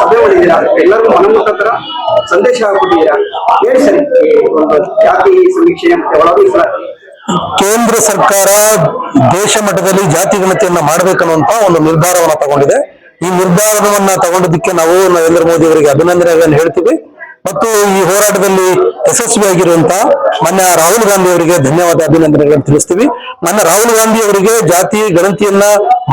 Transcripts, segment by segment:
ಸಭೆ ಮಾಡಿದ್ದೀರಾ ಎಲ್ಲರಿಗೂ ಮನಮುಟ್ಟತರ ಸಂದೇಶ ಹಾಕಿದ್ದೀರಾ ಹೇಳಿ ಸರಿ ಜಾತಿ ಸಮೀಕ್ಷೆ ಮತ್ತೆ ಒಳ ಮೀಸಲಾತಿ ಕೇಂದ್ರ ಸರ್ಕಾರ ದೇಶ ಮಟ್ಟದಲ್ಲಿ ಜಾತಿ ಗಣತಿಯನ್ನ ಮಾಡಬೇಕನ್ನುವಂತ ಒಂದು ನಿರ್ಧಾರವನ್ನ ತಗೊಂಡಿದೆ. ಈ ನಿರ್ಧಾರವನ್ನ ತಗೊಂಡಿದ್ದಕ್ಕೆ ನಾವು ನರೇಂದ್ರ ಮೋದಿ ಅವರಿಗೆ ಅಭಿನಂದನೆಗಳನ್ನು ಹೇಳ್ತೀವಿ. ಮತ್ತು ಈ ಹೋರಾಟದಲ್ಲಿ ಯಶಸ್ವಿಯಾಗಿರುವಂತಹ ಮಾನ್ಯ ರಾಹುಲ್ ಗಾಂಧಿ ಅವರಿಗೆ ಧನ್ಯವಾದ ಅಭಿನಂದನೆಗಳನ್ನು ತಿಳಿಸ್ತೀವಿ. ಮಾನ್ಯ ರಾಹುಲ್ ಗಾಂಧಿ ಅವರಿಗೆ ಜಾತಿ ಗಣತಿಯನ್ನ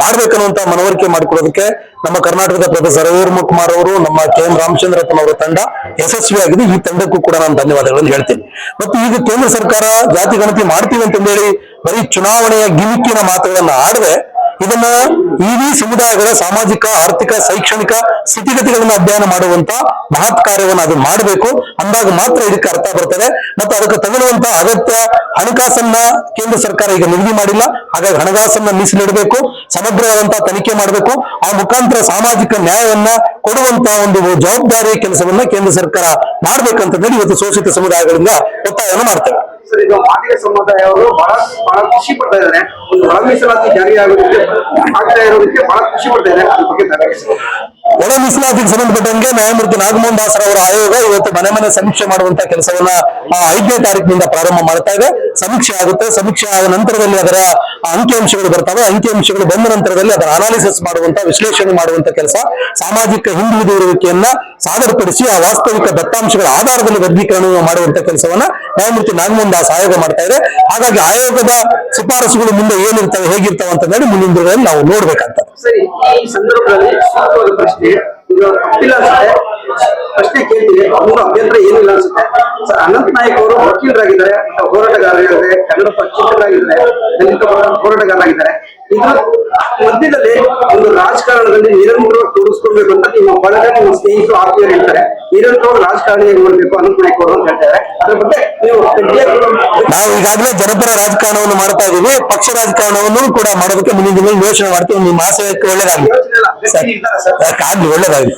ಮಾಡ್ಬೇಕನ್ನುವಂತ ಮನವರಿಕೆ ಮಾಡಿಕೊಡೋದಕ್ಕೆ ನಮ್ಮ ಕರ್ನಾಟಕದ ಪ್ರೊಫೆಸರ್ ರವಿವರ್ಮ ಕುಮಾರ್ ಅವರು, ನಮ್ಮ ಕೆ ಎಂ ರಾಮಚಂದ್ರಪ್ಪನ್ ಅವರ ತಂಡ ಯಶಸ್ವಿಯಾಗಿದೆ ಈ ತಂಡಕ್ಕೂ ಕೂಡ ನಾನು ಧನ್ಯವಾದಗಳನ್ನು ಹೇಳ್ತೀನಿ. ಮತ್ತು ಈಗ ಕೇಂದ್ರ ಸರ್ಕಾರ ಜಾತಿ ಗಣತಿ ಮಾಡ್ತೀವಿ ಅಂತಂದೇಳಿ ಬರೀ ಚುನಾವಣೆಯ ಗಿಮಿಕ್ಕಿನ ಮಾತುಗಳನ್ನ ಆಡದೆ ಇದನ್ನ ಇಡೀ ಸಮುದಾಯಗಳ ಸಾಮಾಜಿಕ, ಆರ್ಥಿಕ, ಶೈಕ್ಷಣಿಕ ಸ್ಥಿತಿಗತಿಗಳನ್ನ ಅಧ್ಯಯನ ಮಾಡುವಂತ ಮಹತ್ ಕಾರ್ಯವನ್ನು ಅದು ಮಾಡಬೇಕು. ಅಂದಾಗ ಮಾತ್ರ ಇದಕ್ಕೆ ಅರ್ಥ ಬರ್ತದೆ. ಮತ್ತು ಅದಕ್ಕೆ ತಗೊಳ್ಳುವಂತ ಅಗತ್ಯ ಹಣಕಾಸನ್ನ ಕೇಂದ್ರ ಸರ್ಕಾರ ಈಗ ನಿಗದಿ ಮಾಡಿಲ್ಲ. ಹಾಗಾಗಿ ಹಣಕಾಸನ್ನ ಮೀಸಲಿಡಬೇಕು. ಸಮಗ್ರವಾದಂತಹ ತನಿಖೆ ಮಾಡಬೇಕು. ಆ ಮುಖಾಂತರ ಸಾಮಾಜಿಕ ನ್ಯಾಯವನ್ನ ಕೊಡುವಂತ ಒಂದು ಜವಾಬ್ದಾರಿ ಕೆಲಸವನ್ನ ಕೇಂದ್ರ ಸರ್ಕಾರ ಮಾಡ್ಬೇಕಂತಂದ್ರೆ ಇವತ್ತು ಶೋಷಿತ ಸಮುದಾಯಗಳಿಂದ ಒತ್ತಾಯವನ್ನು ಮಾಡ್ತೇವೆ. ಸರ್, ಈಗ ಮಾದಿಗ ಸಮುದಾಯವರು ಬಹಳ ಬಹಳ ಖುಷಿ ಪಡ್ತಾ ಇದ್ದಾರೆ. ಒಂದು ಒಳ ಮೀಸಲಾತಿ ಜಾರಿ ಆಗೋದಕ್ಕೆ ಆಗ್ತಾ ಇರೋದಕ್ಕೆ ಬಹಳ ಖುಷಿ ಪಡ್ತಾ ಇದ್ದಾರೆ. ಅದ್ರ ಬಗ್ಗೆ. ಒಳ ಮೀಸಲಾತಿಗೆ ಸಂಬಂಧಪಟ್ಟಂಗೆ ನ್ಯಾಯಮೂರ್ತಿ ನಾಗಮೋಹನ್ ದಾಸ್ ಅವರ ಆಯೋಗ ಇವತ್ತು ಮನೆ ಮನೆ ಸಮೀಕ್ಷೆ ಮಾಡುವಂತ ಕೆಲಸವನ್ನ ಐದನೇ ತಾರೀಕಿನಿಂದ ಪ್ರಾರಂಭ ಮಾಡ್ತಾ ಇದೆ. ಸಮೀಕ್ಷೆ ಆಗುತ್ತೆ. ಸಮೀಕ್ಷೆ ಆದ ನಂತರದಲ್ಲಿ ಅದರ ಅಂಕಿಅಂಶಗಳು ಬರ್ತವೆ. ಅಂಕಿಅಂಶಗಳು ಬಂದ ನಂತರದಲ್ಲಿ ಅದರ ಅನಾಲಿಸಿಸ್ ಮಾಡುವಂತ, ವಿಶ್ಲೇಷಣೆ ಮಾಡುವಂತ ಕೆಲಸ ಸಾಮಾಜಿಕ ಹಿಂದುಳಿದಿರುವಿಕೆಯನ್ನ ಸಾದರಪಡಿಸಿ ಆ ವಾಸ್ತವಿಕ ದತ್ತಾಂಶಗಳ ಆಧಾರದಲ್ಲಿ ವರ್ಗೀಕರಣ ಮಾಡುವಂತ ಕೆಲಸವನ್ನ ನ್ಯಾಯಮೂರ್ತಿ ನಾಗಮೋಹನ್ ದಾಸ್ ಆಯೋಗ ಮಾಡ್ತಾ ಇದೆ ಹಾಗಾಗಿ ಆಯೋಗದ ಶಿಫಾರಸುಗಳು ಮುಂದೆ ಏನಿರ್ತವೆ, ಹೇಗಿರ್ತವೆ ಅಂತ ಹೇಳಿ ಮುಂದಿನ ದಿನಗಳಲ್ಲಿ ನಾವು ನೋಡ್ಬೇಕಂತ ಸರಿ, ಈ ಸಂದರ್ಭದಲ್ಲಿ ಸೂಕ್ತವಾದ ಪ್ರಶ್ನೆ ಇದು ಅನ್ಸುತ್ತೆ ಪ್ರಶ್ನೆ ಕೇಳ್ತೀವಿ ಒಂದು ಅಭ್ಯಂತರ ಏನಿಲ್ಲ ಅನ್ಸುತ್ತೆ. ಸರ್, ಅನಂತ್ ನಾಯಕ್ ಅವರು ವಕೀಲರಾಗಿದ್ದಾರೆ ಹೋರಾಟಗಾರರಾಗಿದ್ದಾರೆ ಕನ್ನಡ ಪಕ್ಷಿತರಾಗಿದ್ದಾರೆ ದಲಿತ ಹೋರಾಟ- ಹೋರಾಟಗಾರರಾಗಿದ್ದಾರೆ. ಇದು ಮಧ್ಯದಲ್ಲಿ ಒಂದು ರಾಜಕಾರಣದಲ್ಲಿ ನಿರಂತರವಾಗಿ ತೊಡಗಿಸ್ಕೊಳ್ಬೇಕು ಅಂತ ನಿಮ್ಮ ಬಳಗ ನಿಮ್ಮ ಸ್ನೇಹಿತರು ಆತ್ಮೀಯರು ಹೇಳ್ತಾರೆ. ನಿರಂತರವಾಗಿ ರಾಜಕಾರಣಿ ನೋಡ್ಬೇಕು ಅನುಕೂಲ ಕೊಡು ಅಂತ ಹೇಳ್ತಾರೆ. ಅದ್ರ ಬಗ್ಗೆ ನೀವು ನಾವು ಈಗಾಗಲೇ ಜನಪರ ರಾಜಕಾರಣವನ್ನು ಮಾಡ್ತಾ ಇದೀವಿ ಪಕ್ಷ ರಾಜಕಾರಣವನ್ನು ಕೂಡ ಮಾಡೋದಕ್ಕೆ ಮುಂದಿನ ಯೋಚನೆ ಮಾಡ್ತೀವಿ. ನಿಮ್ಮ ಆಸೆ ಒಳ್ಳೇದಾಗಲಿ. ಒಳ್ಳೇದಾಗ್ಲಿ.